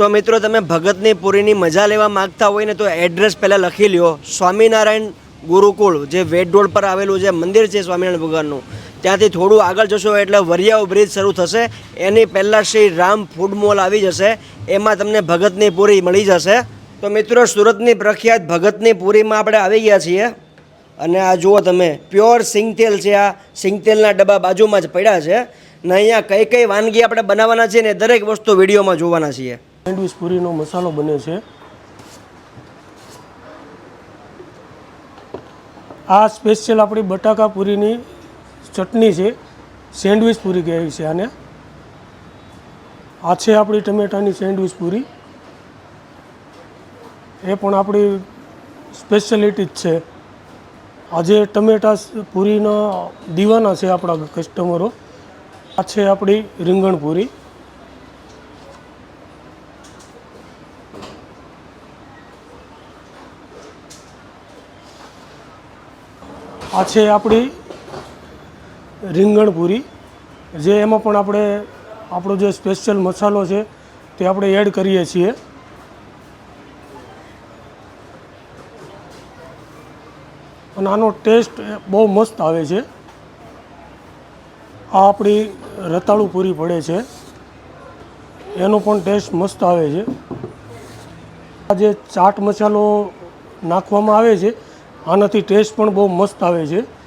તો મિત્રો, તમે ભગતની પૂરીની મજા લેવા માંગતા હોય ને તો એડ્રેસ પહેલાં લખી લ્યો. સ્વામિનારાયણ ગુરુકુળ, જે વેટ રોડ પર આવેલું જે મંદિર છે સ્વામિનારાયણ ભગવાનનું. ત્યાંથી થોડું આગળ જશો એટલે વરિયાવ બ્રિજ શરૂ થશે. એની પહેલાં શ્રી રામ ફૂડ મોલ આવી જશે. એમાં તમને ભગતની પૂરી મળી જશે. તો મિત્રો, સુરતની પ્રખ્યાત ભગતની પૂરીમાં આપણે આવી ગયા છીએ. અને આ જુઓ તમે પ્યોર સિંગતેલ છે આ. સિંગતેલના ડબ્બા બાજુમાં જ પડ્યા છે. ને અહીંયા કઈ કઈ વાનગી આપણે બનાવવાના છે ને દરેક વસ્તુ વિડીયોમાં જોવાના છીએ. સેન્ડવિચ પૂરીનો મસાલો બને છે. આ સ્પેશિયલ આપણી બટાકા પૂરીની ચટણી છે. સેન્ડવિચ પૂરી કહેવાય છે આને. આ છે આપણી ટમેટાની સેન્ડવિચ પૂરી. એ પણ આપણી સ્પેશિયાલિટી જ છે. આજે ટમેટા પૂરીના દીવાના છે આપણા કસ્ટમરો આ છે આપણી રીંગણ પૂરી. આ છે આપણી રીંગણ પૂરી જે એમાં પણ આપણે આપણો જે સ્પેશિયલ મસાલો છે તે આપણે એડ કરીએ છીએ. અને આનો ટેસ્ટ બહુ મસ્ત આવે છે. આ આપણી રતાળુ પૂરી પડે છે. એનો પણ ટેસ્ટ મસ્ત આવે છે. આ જે ચાટ મસાલો નાખવામાં આવે છે આનાથી ટેસ્ટ પણ બહુ મસ્ત આવે છે.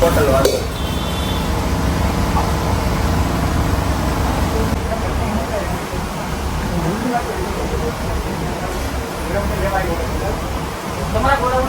ஹோட்டல் வாங்க તમારા ગોળાઓ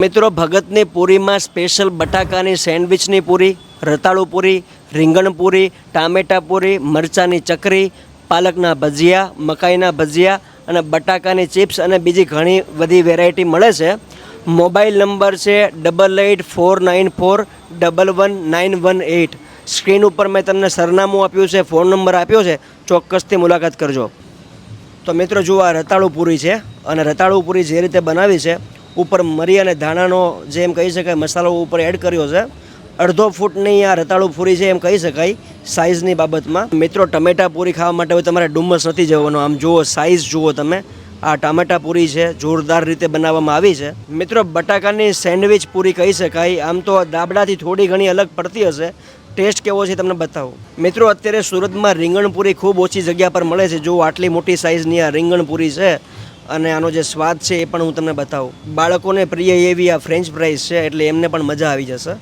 મિત્રો, ભગતની પૂરીમાં સ્પેશિયલ બટાકાની સેન્ડવિચની પૂરી, રતાળુ પૂરી, રીંગણ પૂરી, ટામેટા પૂરી, મરચાની ચકરી, પાલકના ભજીયા, મકાઈના ભજીયા અને બટાકાની ચિપ્સ અને બીજી ઘણી બધી વેરાયટી મળે છે. મોબાઈલ નંબર છે double eight four nine four double one nine one eight screen ઉપર મેં તમને સરનામું આપ્યું છે ફોન નંબર આપ્યો છે, ચોક્કસથી મુલાકાત કરજો. તો મિત્રો, જુઓ આ રતાળુ પૂરી છે અને રતાળુ પૂરી જે રીતે બનાવી છે ઉપર મરી અને ધાણાનો જે એમ કહી શકાય મસાલો ઉપર એડ કર્યો છે. અડધો ફૂટની આ રતાળું પૂરી છે એમ કહી શકાય સાઇઝની બાબતમાં. મિત્રો, ટમેટા પૂરી ખાવા માટે હવે તમારે ડુમ્મસ નથી જવાનું. આમ જુઓ સાઇઝ જુઓ તમે. આ ટામેટા પૂરી છે, જોરદાર રીતે બનાવવામાં આવી છે. મિત્રો, બટાકાની સેન્ડવિચ પૂરી કહી શકાય. આમ તો દાબડાથી થોડી ઘણી અલગ પડતી હશે. ટેસ્ટ કેવો છે તમને બતાવો. મિત્રો, અત્યારે સુરતમાં રીંગણપુરી ખૂબ ઓછી જગ્યા પર મળે છે. જો આટલી મોટી સાઇઝની આ રીંગણપુરી છે. અને આનો જે સ્વાદ છે એ પણ હું તમને બતાવું. બાળકોને પ્રિય એવી આ ફ્રેન્ચ ફ્રાઈઝ છે, એટલે એમને પણ મજા આવી જશે.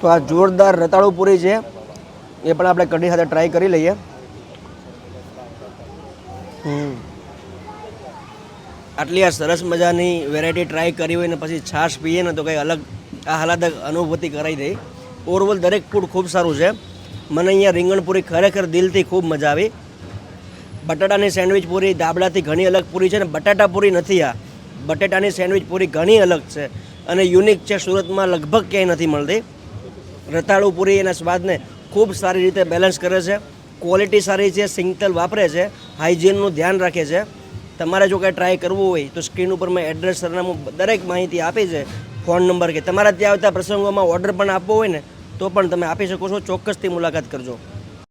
તો આ જોરદાર રતાળુ પૂરી છે. એ પણ આપણે કઢી સાથે ટ્રાય કરી લઈએ. આટલી આ સરસ મજાની વેરાયટી ટ્રાય કરી હોય ને પછી છાશ પીએ ને તો કંઈ અલગ આહલાદક અનુભૂતિ કરાવી દઈ ઓવરઓલ દરેક ફૂડ ખૂબ સારું છે. મને અહીંયા રીંગણપુરી ખરેખર દિલથી ખૂબ મજા આવી. બટાટાની સેન્ડવિચ પૂરી ધાબળાથી ઘણી અલગ પૂરી છે ને બટાટા પૂરી નથી આ. બટાટાની સેન્ડવિચ પૂરી ઘણી અલગ છે અને યુનિક છે, સુરતમાં લગભગ ક્યાંય નથી મળતી. રતાળુ પૂરી એના સ્વાદને ખૂબ સારી રીતે બેલેન્સ કરે છે. ક્વોલિટી સારી છે, સિંગતલ વાપરે છે હાઇજીનનું ધ્યાન રાખે છે. તમારે જો કાંઈ ટ્રાય કરવું હોય તો સ્ક્રીન ઉપર મેં એડ્રેસ સરનામું દરેક માહિતી આપી છે ફોન નંબર કે તમારા ત્યાં આવતા પ્રસંગોમાં ઓર્ડર પણ આપવો હોય ને, તો પણ તમે આપી શકો છો. ચોક્કસથી મુલાકાત કરજો.